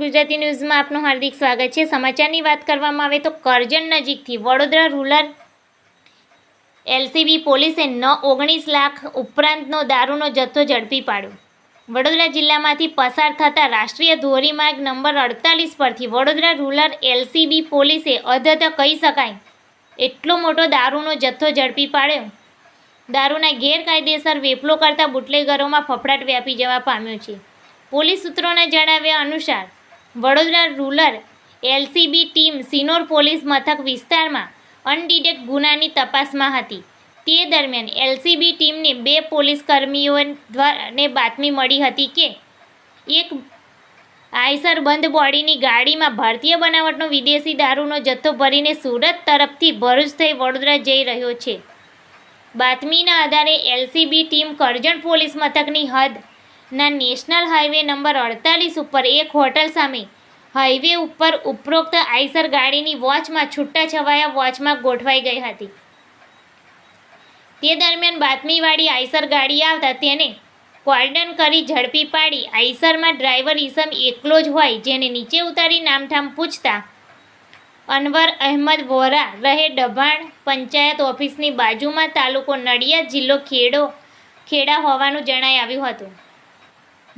ગુજરાતી ન્યૂઝમાં આપનું હાર્દિક સ્વાગત છે. સમાચારની વાત કરવામાં આવે તો કરજણ નજીકથી વડોદરા રૂરલ એલસીબી પોલીસે ન ઓગણીસ લાખ ઉપરાંતનો દારૂનો જથ્થો ઝડપી પાડ્યો. વડોદરા જિલ્લામાંથી પસાર થતા રાષ્ટ્રીય ધોરીમાર્ગ નંબર અડતાલીસ પરથી વડોદરા રૂરલ એલસીબી પોલીસે અધત કહી શકાય એટલો મોટો દારૂનો જથ્થો ઝડપી પાડ્યો. દારૂના ગેરકાયદેસર વેપલો કરતા બુટલેગરોમાં ફફડાટ વ્યાપી જવા પામ્યો છે. પોલીસ સૂત્રોના જણાવ્યા અનુસાર Vadodara rural LCB team Sinor police મથક વિસ્તારમાં અનડિટેક્ટ ગુનાની તપાસમાં હતી. તે દરમિયાન એલસીબી ટીમને બે પોલીસ કર્મીઓ દ્વારાને બાતમી મળી હતી કે, એક આયસર બંધ બોડીની ગાડીમાં ભારતીય બનાવટનો વિદેશી દારૂનો જથ્થો ભરીને સુરત તરફથી ભરૂચ થઈ વડોદરા જઈ રહ્યો છે. બાતમીના આધારે એલસીબી ટીમ કરજણ પોલીસ મથકની હદના નેશનલ હાઈવે નંબર અડતાલીસ ઉપર એક હોટલ સામે હાઈવે ઉપર ઉપરોક્ત આઈસર ગાડીની વોચમાં છૂટાછવાયા વોચમાં ગોઠવાઈ ગઈ હતી. તે દરમિયાન બાતમીવાળી આઈસર ગાડી આવતા તેને કોર્ડન કરી ઝડપી પાડી. આઈસરમાં ડ્રાઈવર ઈસમ એકલો જ હોય, જેને નીચે ઉતારી નામઠામ પૂછતા, અનવર અહેમદ વોરા, રહે ડભાણ પંચાયત ઓફિસની બાજુમાં તાલુકો નડિયાદ જિલ્લો ખેડો, ખેડા હોવાનું જણાઈ આવ્યું હતું.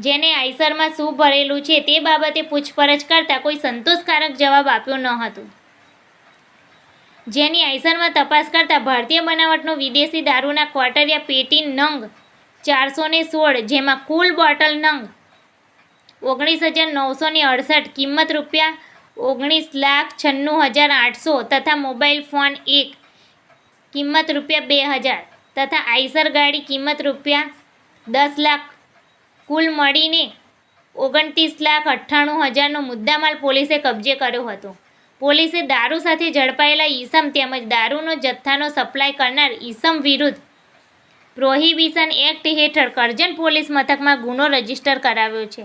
જેને આઈસરમાં શું ભરેલું છે તે બાબતે પૂછપરછ કરતાં કોઈ સંતોષકારક જવાબ આપ્યો ન હતો. જેની આઈસરમાં તપાસ કરતાં ભારતીય બનાવટનો વિદેશી દારૂના ક્વાર્ટરિયા પેટી નંગ ચારસો ને સોળ, જેમાં કુલ બોટલ નંગ ઓગણીસ હજાર નવસો ને અડસઠ, કિંમત રૂપિયા ઓગણીસ લાખ છન્નું હજાર આઠસો તથા મોબાઈલ ફોન એક, કિંમત રૂપિયા બે હજાર તથા આઈસર ગાડી, કિંમત રૂપિયા દસ લાખ કુલ મળીને ઓગણત્રીસ લાખ અઠ્ઠાણું હજારનો મુદ્દામાલ પોલીસે કબજે કર્યો હતો. પોલીસે દારૂ સાથે ઝડપાયેલા ઈસમ તેમજ દારૂનો જથ્થાનો સપ્લાય કરનાર ઈસમ વિરુદ્ધ પ્રોહિબિશન એક્ટ હેઠળ કરજણ પોલીસ મથકમાં ગુનો રજિસ્ટર કરાવ્યો છે.